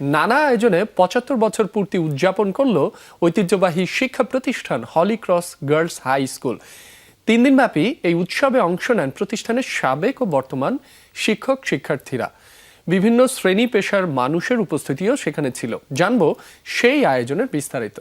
নানা আয়োজনে পঁচাত্তর বছর পূর্তি উদযাপন করল ঐতিহ্যবাহী শিক্ষা প্রতিষ্ঠান holy cross girls high school. তিন দিনব্যাপী এই উৎসবে অংশ নেন প্রতিষ্ঠানের সাবেক ও বর্তমান শিক্ষক শিক্ষার্থীরা। বিভিন্ন শ্রেণি পেশার মানুষের উপস্থিতিও সেখানে ছিল। জানব সেই আয়োজনের বিস্তারিত।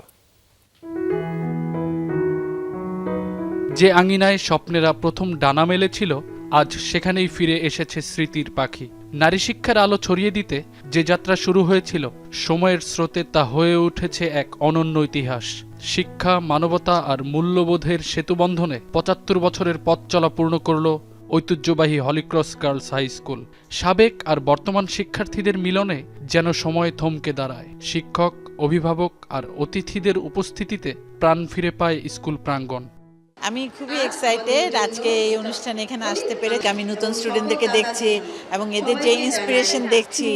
যে আঙিনায় স্বপ্নেরা প্রথম ডানা মেলেছিল, আজ সেখানেই ফিরে এসেছে স্মৃতির পাখি। নারী শিক্ষার আলো ছড়িয়ে দিতে যে যাত্রা শুরু হয়েছিল, সময়ের স্রোতে তা হয়ে উঠেছে এক অনন্য ইতিহাস। শিক্ষা, মানবতা আর মূল্যবোধের সেতুবন্ধনে পঁচাত্তর বছরের পথ চলা পূর্ণ করল ঐতিহ্যবাহী হলিক্রস গার্লস হাই স্কুল। সাবেক আর বর্তমান শিক্ষার্থীদের মিলনে যেন সময় থমকে দাঁড়ায়। শিক্ষক, অভিভাবক আর অতিথিদের উপস্থিতিতে প্রাণ ফিরে পায় স্কুল প্রাঙ্গণ। আমি খুবই এক্সাইটেড আজকে এই অনুষ্ঠানে এখানে আসতে পেরে আমি নতুন স্টুডেন্টদেরকে দেখছি এবং এদের যে ইন্সপিরেশন দেখছি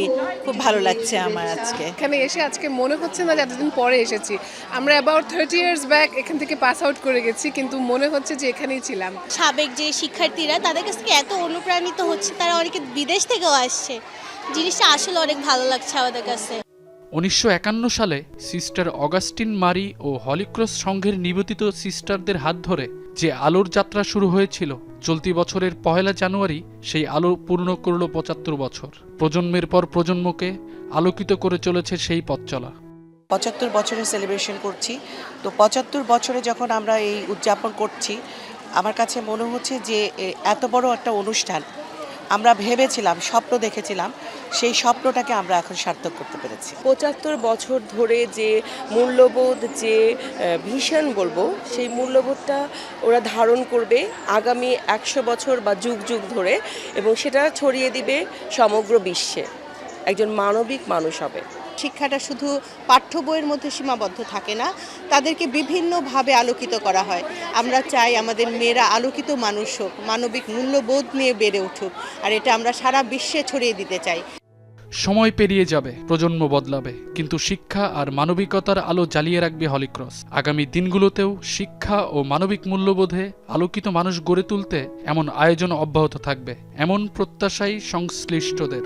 খুব ভালো লাগছে আমার আজকে। এখানে এসে আজকে মনে হচ্ছে না যে এতদিন পরে এসেছি। আমরা অ্যাবাউট থার্টি ইয়ার্স ব্যাক এখান থেকে পাস আউট করে গেছি কিন্তু মনে হচ্ছে যে এখানেই ছিলাম। সাবেক যে শিক্ষার্থীরা তাদের কাছ থেকে এত অনুপ্রাণিত হচ্ছে তারা অনেকে বিদেশ থেকেও আসছে। জিনিসটা আসলে অনেক ভালো লাগছে আমাদের কাছে। উনিশশো একান্ন সালে সিস্টার অগাস্টিন মারি ও হলিক্রস সংঘের নিবেদিত সিস্টারদের হাত ধরে যে আলোর যাত্রা শুরু হয়েছিল, চলতি বছরের পহেলা জানুয়ারি সেই আলো পূর্ণ করল পঁচাত্তর বছর। প্রজন্মের পর প্রজন্মকে আলোকিত করে চলেছে সেই পথ চলা। পঁচাত্তর বছরের সেলিব্রেশন করছি। তো পঁচাত্তর বছরে যখন আমরা এই উদযাপন করছি, আমার কাছে মনে হচ্ছে যে এত বড় একটা অনুষ্ঠান। আমরা ভেবেছিলাম, স্বপ্ন দেখেছিলাম, সেই স্বপ্নটাকে আমরা এখন সার্থক করতে পেরেছি। পঁচাত্তর বছর ধরে যে মূল্যবোধ, যে ভীষণ বলব, সেই মূল্যবোধটা ওরা ধারণ করবে আগামী একশো বছর বা যুগ যুগ ধরে এবং সেটা ছড়িয়ে দিবে সমগ্র বিশ্বে। একজন মানবিক মানুষ হবে। শিক্ষাটা শুধু পাঠ্য বইয়ের মধ্যে সীমাবদ্ধ থাকে না, তাদেরকে বিভিন্নভাবে আলোকিত করা হয়। আমরা চাই আমাদের মেয়েরা আলোকিত মানুষ হোক, মানবিক মূল্যবোধ নিয়ে বেড়ে উঠুক, আর এটা আমরা সারা বিশ্বে ছড়িয়ে দিতে চাই। সময় পেরিয়ে যাবে, প্রজন্ম বদলাবে, কিন্তু শিক্ষা আর মানবিকতার আলো জ্বালিয়ে রাখবে হলিক্রস। আগামী দিনগুলোতেও শিক্ষা ও মানবিক মূল্যবোধে আলোকিত মানুষ গড়ে তুলতে এমন আয়োজন অব্যাহত থাকবে, এমন প্রত্যাশাই সংশ্লিষ্টদের।